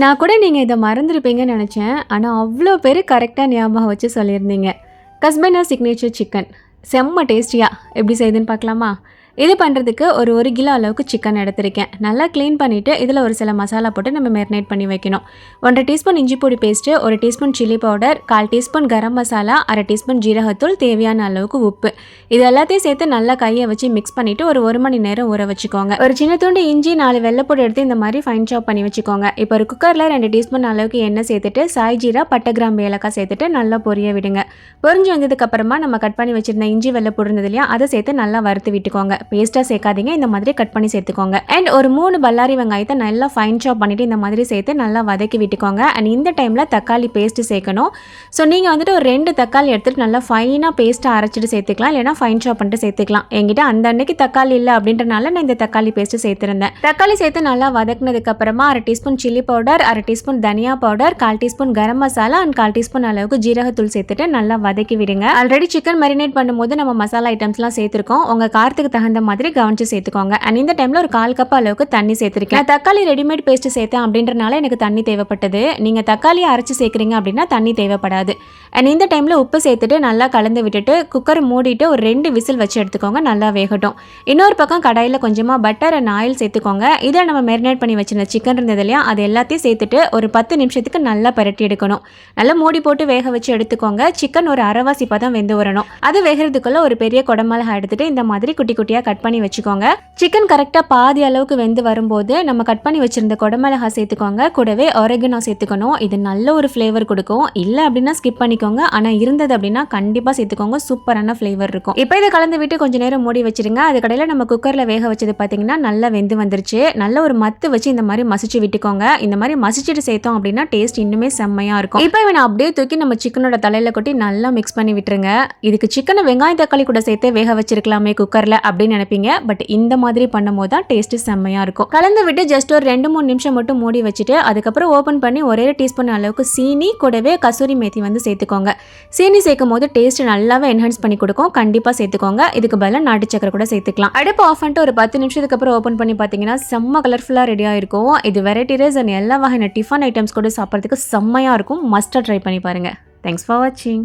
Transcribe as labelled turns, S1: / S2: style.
S1: நான் கூட நீங்கள் இதை மறந்துருப்பீங்கன்னு நினச்சேன். ஆனால் அவ்வளோ பேர் கரெக்டாக ஞாபகம் வச்சு சொல்லியிருந்தீங்க. கஸ்பனா சிக்னேச்சர் சிக்கன் செம்ம டேஸ்டியாக எப்படி செய்யுதுன்னு பார்க்கலாமா? இது பண்ணுறதுக்கு ஒரு ஒரு கிலோ அளவுக்கு சிக்கன் எடுத்திருக்கேன். நல்லா க்ளீன் பண்ணிவிட்டு இதில் ஒரு சில மசாலா போட்டு நம்ம மேரினேட் பண்ணி வைக்கணும். ஒன்றரை டீஸ்பூன் இஞ்சி பொடி பேஸ்ட்டு ஒரு டீஸ்பூன் சில்லி பவுடர் கால் டீஸ்பூன் கரம் மசாலா அரை டீஸ்பூன் ஜீரகத்தூள் தேவையான அளவுக்கு உப்பு. இது எல்லாத்தையும் சேர்த்து நல்லா கையை வச்சு மிக்ஸ் பண்ணிவிட்டு ஒரு ஒரு மணி நேரம் ஊற வச்சுக்கோங்க. ஒரு சின்ன துண்டு இஞ்சி நாலு வெள்ளைப்பூடு எடுத்து இந்த மாதிரி ஃபைன் சாப் பண்ணி வச்சுக்கோங்க. இப்போ ஒரு குக்கரில் ரெண்டு டீஸ்பூன் அளவுக்கு எண்ணெய் சேர்த்துட்டு சாய் ஜீரா பட்டை கிராம்பு ஏலக்காய் சேர்த்துட்டு நல்லா பொரிய விடுங்க. பொரிஞ்சு வந்ததுக்கப்புறமா நம்ம கட் பண்ணி வச்சுருந்த இஞ்சி வெள்ளைப்பூடு இருந்தது இல்லையா அதை சேர்த்து நல்லா வறுத்து விட்டுக்கோங்க. பேஸ்ட்டாக சேர்க்காதீங்க. இந்த மாதிரி கட் பண்ணி சேர்த்துக்கோங்க. அண்ட் ஒரு மூணு பல்லாரி வெங்காயத்தை நல்லா ஃபைன் சாப் பண்ணிவிட்டு இந்த மாதிரி சேர்த்து நல்லா வதக்கி விட்டுக்கோங்க. அண்ட் இந்த டைமில் தக்காளி பேஸ்ட்டு சேர்க்கணும். ஸோ நீங்கள் வந்துட்டு ஒரு ரெண்டு தக்காளி எடுத்துகிட்டு நல்லா ஃபைனாக பேஸ்ட்டாக அரைச்சிட்டு சேர்த்துக்கலாம். இல்லைனா ஃபைன் சாப் பண்ணிட்டு சேர்த்துக்கலாம். என்கிட்ட அந்த அன்னைக்கு தக்காளி இல்லை அப்படின்றனால நான் இந்த தக்காளி பேஸ்ட்டு சேர்த்துருந்தேன். தக்காளி சேர்த்து நல்லா வதக்குனதுக்கு அப்புறமா அரை டீஸ்பூன் சில்லி பவுடர் அரை டீஸ்பூன் தனியா பவுடர் கால் டீஸ்பூன் கரம் மசாலா அண்ட் கால் டீஸ்பூன் அளவுக்கு ஜீரகத்தூள் சேர்த்துட்டு நல்லா வதக்கி விடுங்க. ஆல்ரெடி சிக்கன் மேரினேட் பண்ணும்போது நம்ம மசாலா ஐட்டம்ஸ்லாம் சேர்த்துருக்கோம். உங்கள் காரத்துக்கு தகுந்த அந்த மாதிரி கவனிச்சு சேர்த்துக்கோங்க. அண்ட் இந்த டைமில் ஒரு கால் கப் அளவுக்கு தண்ணி சேர்த்துருக்கேன். நான் தக்காளி ரெடிமேட் பேஸ்ட் சேர்த்தேன் அப்படின்றனால எனக்கு தண்ணி தேவைப்பட்டது. நீங்கள் தக்காளியை அரைச்சி சேர்க்குறீங்க அப்படின்னா தண்ணி தேவைப்படாது. அண்ட் இந்த டைமில் உப்பு சேர்த்துட்டு நல்லா கலந்து விட்டுட்டு குக்கர் மூடிட்டு ஒரு ரெண்டு விசில் வச்சு எடுத்துக்கோங்க. நல்லா வேகட்டும். இன்னொரு பக்கம் கடாயில் கொஞ்சமாக பட்டர் அண்ட் ஆயில் சேர்த்துக்கோங்க. இதை நம்ம மேரினேட் பண்ணி வச்சிருந்த சிக்கன் இருந்தது இல்லையா? அது எல்லாத்தையும் சேர்த்துட்டு ஒரு பத்து நிமிஷத்துக்கு நல்லா பரட்டி எடுக்கணும். நல்லா மூடி போட்டு வேக வச்சு எடுத்துக்கோங்க. சிக்கன் ஒரு அரைவாசி பதம் வெந்து வரணும். அது வேகிறதுக்குள்ள ஒரு பெரிய குடமிளகா எடுத்துட்டு இந்த மாதிரி குட்டி குட்டியாக கட் பண்ணி வச்சுக்கோங்க. சிக்கன் கரெக்டாக பாதி அளவுக்கு வெந்து வரும்போது நம்ம கட் பண்ணி வச்சிருந்த கொடமிளகா சேர்த்துக்கோங்க. கூடவே ஒரேகனோ சேர்த்துக்கணும். இது நல்ல ஒரு ஃப்ளேவர் கொடுக்கும். இல்லை அப்படின்னா ஸ்கிப் பண்ணிக்கோங்க. ஆனால் இருந்தது அப்படின்னா கண்டிப்பாக சேர்த்துக்கோங்க. சூப்பரான ஃப்ளேவர் இருக்கும். இப்போ இதை கலந்து விட்டு கொஞ்சம் நேரம் மூடி வச்சிருங்க. அது கடையில் நம்ம குக்கரில் வேக வச்சது பார்த்தீங்கன்னா நல்லா வெந்து வந்துருச்சு. நல்ல ஒரு மத்து வச்சு இந்த மாதிரி மசிச்சு விட்டுக்கோங்க. இந்த மாதிரி மசிச்சுட்டு சேர்த்தோம் அப்படின்னா டேஸ்ட் இன்னுமே செம்மையாக இருக்கும். இப்போ இவனை அப்படியே தூக்கி நம்ம சிக்கனோட தலையில் கொட்டி நல்லா மிக்ஸ் பண்ணி விட்டுருங்க. இதுக்கு சிக்கனை வெங்காயம் தக்காளி கூட சேர்த்து வேக வச்சிருக்கலாமே குக்கரில் அப்படின்னு நினைப்பீங்க பட் இந்த மாதிரி பண்ணும்போது தான் டேஸ்ட்டு செம்மையாக இருக்கும். கலந்து விட்டு ஜஸ்ட் ஒரு ரெண்டு மூணு நிமிஷம் மட்டும் மூடி வச்சுட்டு அதுக்கப்புறம் ஓப்பன் பண்ணி ஒரே டீஸ்பூன் அளவுக்கு சீனி கூடவே கசூரி மேத்தி வந்து சேர்த்துக்கோங்க. சீனி சேர்க்கும் போது டேஸ்ட் நல்லாவே என்ஹான்ஸ் பண்ணி கொடுக்கும். கண்டிப்பாக சேர்த்துக்கோங்க. இதுக்கு பதிலாக நாட்டு சக்கரை கூட சேர்த்துக்கலாம். அடுப்பு ஆஃப் பண்ணிட்டு ஒரு பத்து நிமிஷத்துக்கு அப்புறம் ஓப்பன் பண்ணி பார்த்தீங்கன்னா செம்ம கலர்ஃபுல்லாக ரெடியாக இருக்கும் இது வெரைட்டி ரைஸ் அண்ட் எல்லா வகையான டிஃபன் ஐட்டம்ஸ் கூட சாப்பிட்றதுக்கு செம்மையாக இருக்கும். மஸ்ட்டாக ட்ரை பண்ணி பாருங்கள் தேங்க்ஸ் ஃபார் வாட்சிங்